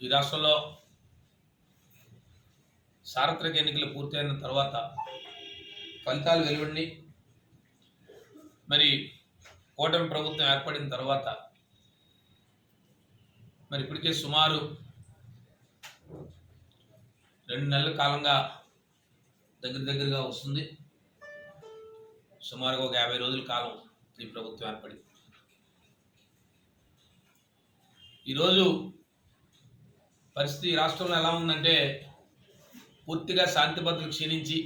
ఈ రాష్ట్రంలో సార్వత్రిక ఎన్నికలు పూర్తయిన తర్వాత ఫలితాలు వెలువడి మరి కూటమి ప్రభుత్వం ఏర్పడిన తర్వాత మరి ఇప్పటికే సుమారు రెండు నెలల కాలంగా దగ్గర దగ్గరగా వస్తుంది. సుమారుగా ఒక యాభై రోజుల కాలం ఈ ప్రభుత్వం ఏర్పడింది. ఈరోజు పరిస్థితి ఈ రాష్ట్రంలో ఎలా ఉందంటే పూర్తిగా శాంతి భద్రతలు క్షీణించి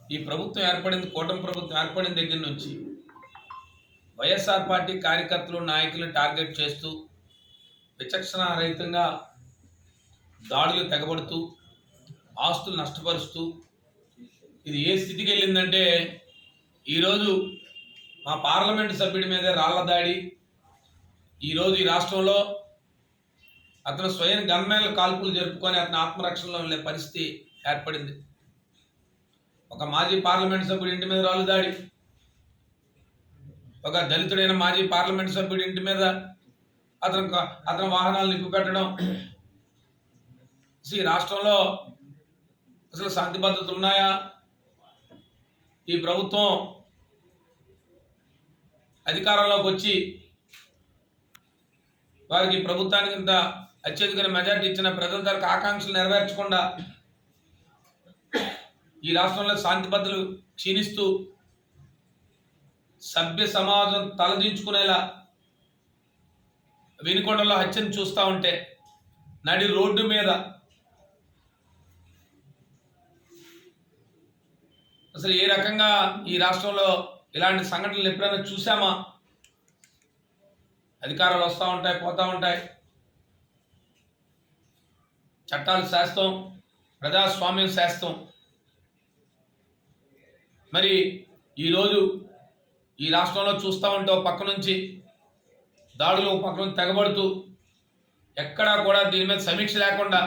ఈ ప్రభుత్వం ఏర్పడింది కూటమి ప్రభుత్వం ఏర్పడిన దగ్గర నుంచి వైఎస్ఆర్ పార్టీ కార్యకర్తలు నాయకులను టార్గెట్ చేస్తూ విచక్షణ రహితంగా దాడులు తెగబడుతూ ఆస్తులు నష్టపరుస్తూ ఇది ఏ స్థితికి వెళ్ళిందంటే ఈరోజు మా పార్లమెంటు సభ్యుడి మీద రాళ్ళ దాడి ఈరోజు ఈ రాష్ట్రంలో అతను స్వయం గన్మేల కాల్పులు జరుపుకొని అతని ఆత్మరక్షణలో వెళ్ళే పరిస్థితి ఏర్పడింది. ఒక మాజీ పార్లమెంట్ సభ్యుడి ఇంటి మీద రాళ్ళు దాడి. ఒక దళితుడైన మాజీ పార్లమెంట్ సభ్యుడి ఇంటి మీద అతను అతని వాహనాలు నిప్పుపెట్టడం. ఈ రాష్ట్రంలో అసలు శాంతి భద్రతలు ఉన్నాయా? ఈ ప్రభుత్వం అధికారంలోకి వచ్చి వారికి ప్రభుత్వానికి ఇంత అత్యధిక మెజార్టీ ఇచ్చిన ప్రజల తరకు ఆకాంక్షలు నెరవేర్చకుండా ఈ రాష్ట్రంలో శాంతి భద్రతలు క్షీణిస్తూ సభ్య సమాజం తలదించుకునేలా వినుకొండలో హత్యను చూస్తూ ఉంటే నడి రోడ్డు మీద అసలు ఏ రకంగా ఈ రాష్ట్రంలో ఇలాంటి సంఘటనలు ఎప్పుడైనా చూసామా అధికారాలు వస్తూ ఉంటాయి పోతూ ఉంటాయి. చట్టాలు శాస్త్రం ప్రజాస్వామ్యం శాస్త్రం. మరి ఈరోజు ఈ రాష్ట్రంలో చూస్తూ ఉంటే ఒక పక్క నుంచి దాడులు ఒక పక్క నుంచి తెగబడుతూ ఎక్కడా కూడా దీని మీద సమీక్ష లేకుండా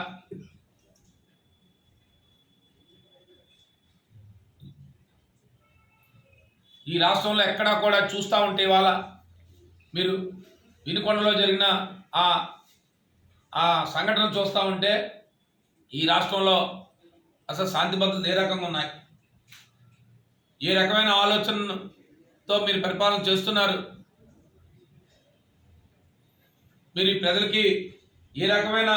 ఈ రాష్ట్రంలో ఎక్కడా కూడా చూస్తూ ఉంటే ఇవాళ మీరు వినుకొండలో జరిగిన ఆ ఆ సంఘటన చూస్తూ ఉంటే ఈ రాష్ట్రంలో అసలు శాంతి భద్రతలు ఏ రకంగా ఉన్నాయి? ఏ రకమైన ఆలోచనతో మీరు పరిపాలన చేస్తున్నారు? మీరు ఈ ప్రజలకి ఏ రకమైన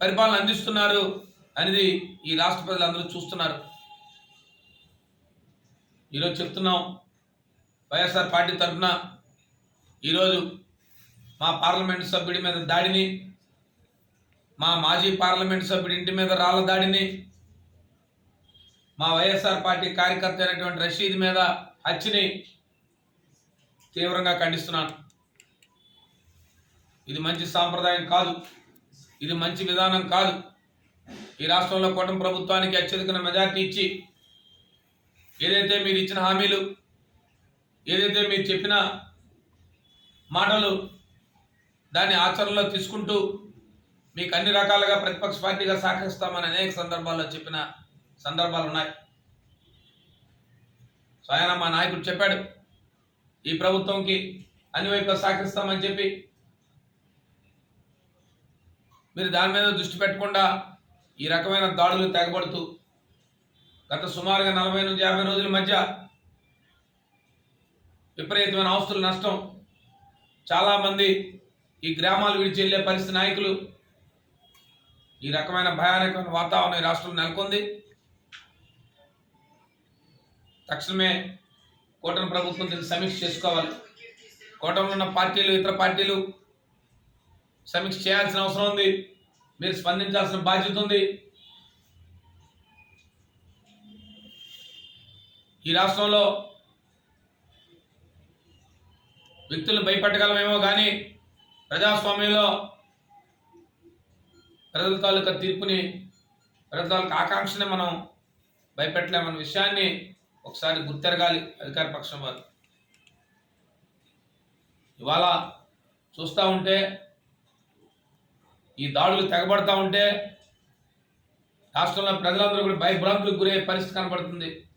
పరిపాలన అందిస్తున్నారు అనేది ఈ రాష్ట్ర ప్రజలందరూ చూస్తున్నారు. ఈరోజు చెప్తున్నాం వైఎస్ఆర్ పార్టీ తరఫున ఈరోజు మా పార్లమెంట్ సభ్యుడి మీద దాడిని మా మాజీ పార్లమెంట్ సభ్యుడి ఇంటి మీద రాళ్ళ దాడిని మా వైఎస్ఆర్ పార్టీ కార్యకర్త అయినటువంటి రషీద్ మీద హత్యని తీవ్రంగా ఖండిస్తున్నాను. ఇది మంచి సాంప్రదాయం కాదు. ఇది మంచి విధానం కాదు. ఈ రాష్ట్రంలో కూటమి ప్రభుత్వానికి అత్యధిక మెజార్టీ ఇచ్చి ఏదైతే మీరు ఇచ్చిన హామీలు ఏదైతే మీరు చెప్పిన మాటలు దాన్ని ఆచరణలో తీసుకుంటూ మీకు అన్ని రకాలుగా ప్రతిపక్ష పార్టీగా సహకరిస్తామని అనేక సందర్భాల్లో చెప్పిన సందర్భాలు ఉన్నాయి. స్వయాన మా నాయకుడు చెప్పాడు ఈ ప్రభుత్వంకి అన్ని వైపులా సహకరిస్తామని చెప్పి. మీరు దాని మీద దృష్టి పెట్టకుండా ఈ రకమైన దాడులు తెగబడుతూ గత సుమారుగా నలభై నుంచి యాభై రోజుల మధ్య విపరీతమైన ఆస్తుల నష్టం చాలామంది ఈ గ్రామాలు విడిచి వెళ్ళే పరిస్థితి నాయకులు ఈ రకమైన భయానకమైన వాతావరణం ఈ రాష్ట్రంలో నెలకొంది. తక్షణమే కూటమి ప్రభుత్వం దీన్ని సమీక్ష చేసుకోవాలి. కూటమిలో ఉన్న పార్టీలు ఇతర పార్టీలు సమీక్ష చేయాల్సిన అవసరం ఉంది. మీరు స్పందించాల్సిన బాధ్యత ఉంది. ఈ రాష్ట్రంలో వ్యక్తులను భయపెట్టగలమేమో కానీ ప్రజాస్వామ్యంలో ప్రజల తాలూకా తీర్పుని ప్రజల తాలూకా ఆకాంక్షని మనం భయపెట్టలేమన్న విషయాన్ని ఒకసారి గుర్తెరగాలి అధికార పక్షం వారు. ఇవాళ చూస్తూ ఉంటే ఈ దాడులు తెగబడతా ఉంటే రాష్ట్రంలో ప్రజలందరూ కూడా భయభ్రాంతులకు గురయ్యే పరిస్థితి కనబడుతుంది.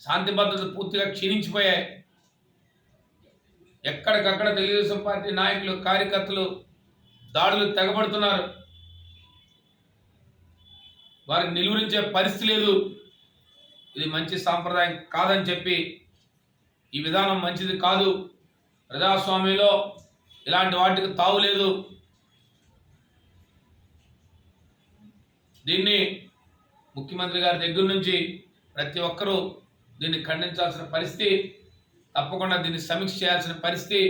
శాంతి భద్రత పూర్తిగా క్షీణించిపోయాయి. ఎక్కడికక్కడ తెలుగుదేశం పార్టీ నాయకులు కార్యకర్తలు దాడులు తెగబడుతున్నారు. వారికి నిలువరించే పరిస్థితి లేదు. ఇది మంచి సాంప్రదాయం కాదని చెప్పి ఈ విధానం మంచిది కాదు. ప్రజాస్వామ్యంలో ఇలాంటి వాటికి తావు లేదు. దీన్ని ముఖ్యమంత్రి గారి దగ్గర నుంచి ప్రతి ఒక్కరూ దీన్ని ఖండించాల్సిన పరిస్థితి తప్పకుండా దీన్ని సమీక్ష చేయాల్సిన పరిస్థితి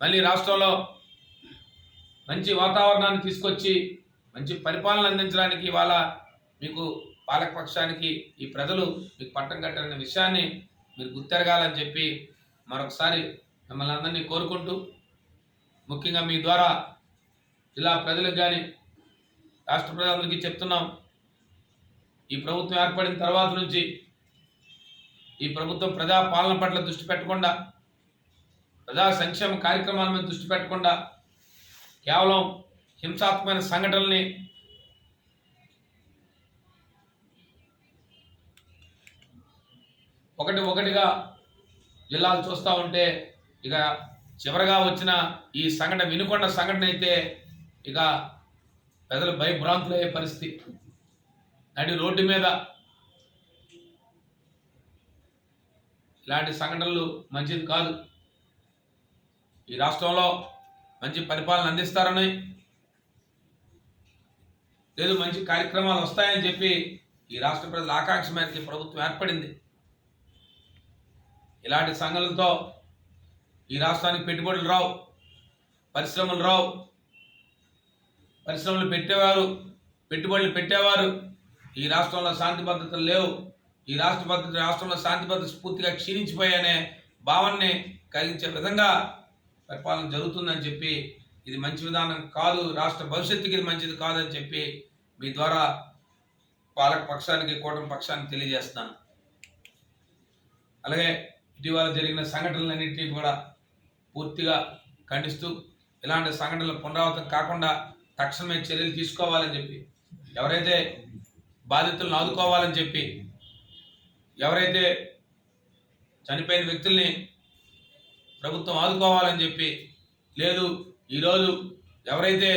మళ్ళీ రాష్ట్రంలో మంచి వాతావరణాన్ని తీసుకొచ్చి మంచి పరిపాలన అందించడానికి ఇవాళ మీకు పాలకపక్షానికి ఈ ప్రజలు మీకు పట్టం కట్టారనే విషయాన్ని మీరు గుర్తెరగాలని చెప్పి మరొకసారి మిమ్మల్ని అందరినీ కోరుకుంటూ ముఖ్యంగా మీ ద్వారా జిల్లా ప్రజలకు కానీ రాష్ట్ర ప్రజలందరికీ చెప్తున్నాం. ఈ ప్రభుత్వం ఏర్పడిన తర్వాత నుంచి ఈ ప్రభుత్వం ప్రజా పాలన పట్ల దృష్టి పెట్టకుండా ప్రజా సంక్షేమ కార్యక్రమాల మీద దృష్టి పెట్టకుండా కేవలం హింసాత్మకమైన సంఘటనల్ని ఒకటి ఒకటిగా జిల్లాలు చూస్తూ ఉంటే ఇక చివరిగా వచ్చిన ఈ సంఘటన వినుకొండ సంఘటన అయితే ఇక ప్రజలు భయభ్రాంతులయ్యే పరిస్థితి. నడి రోడ్డు మీద ఇలాంటి సంఘటనలు మంచిది కాదు. ఈ రాష్ట్రంలో మంచి పరిపాలన అందిస్తారని లేదు మంచి కార్యక్రమాలు వస్తాయని చెప్పి ఈ రాష్ట్ర ప్రజల ఆకాంక్ష మేరకు ప్రభుత్వం ఏర్పడింది. ఇలాంటి సంఘటనలతో ఈ రాష్ట్రానికి పెట్టుబడులు రావు పరిశ్రమలు రావు. పరిశ్రమలు పెట్టేవారు పెట్టుబడులు పెట్టేవారు. ఈ రాష్ట్రంలో శాంతి భద్రతలు లేవు. ఈ రాష్ట్ర భద్రత రాష్ట్రంలో శాంతి భద్రత పూర్తిగా క్షీణించిపోయాయనే భావనని కలిగించే విధంగా పరిపాలన జరుగుతుందని చెప్పి ఇది మంచి విధానం కాదు రాష్ట్ర భవిష్యత్తుకి ఇది మంచిది కాదని చెప్పి మీ ద్వారా పాలక పక్షానికి కూటమి పక్షానికి తెలియజేస్తున్నాను. అలాగే ఇటీవల జరిగిన సంఘటనలన్నింటినీ కూడా పూర్తిగా ఖండిస్తూ ఇలాంటి సంఘటనలు పునరావృతం కాకుండా తక్షణమే చర్యలు తీసుకోవాలని చెప్పి ఎవరైతే బాధితులను ఆదుకోవాలని చెప్పి ఎవరైతే చనిపోయిన వ్యక్తుల్ని ప్రభుత్వం ఆదుకోవాలని చెప్పి లేదు ఈరోజు ఎవరైతే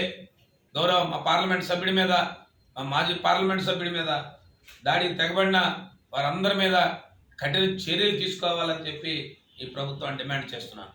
గౌరవ మా పార్లమెంట్ సభ్యుడి మీద మా మాజీ పార్లమెంట్ సభ్యుడి మీద దాడికి తెగబడిన వారందరి మీద కఠిన చర్యలు తీసుకోవాలని చెప్పి ఈ ప్రభుత్వం డిమాండ్ చేస్తున్నాను.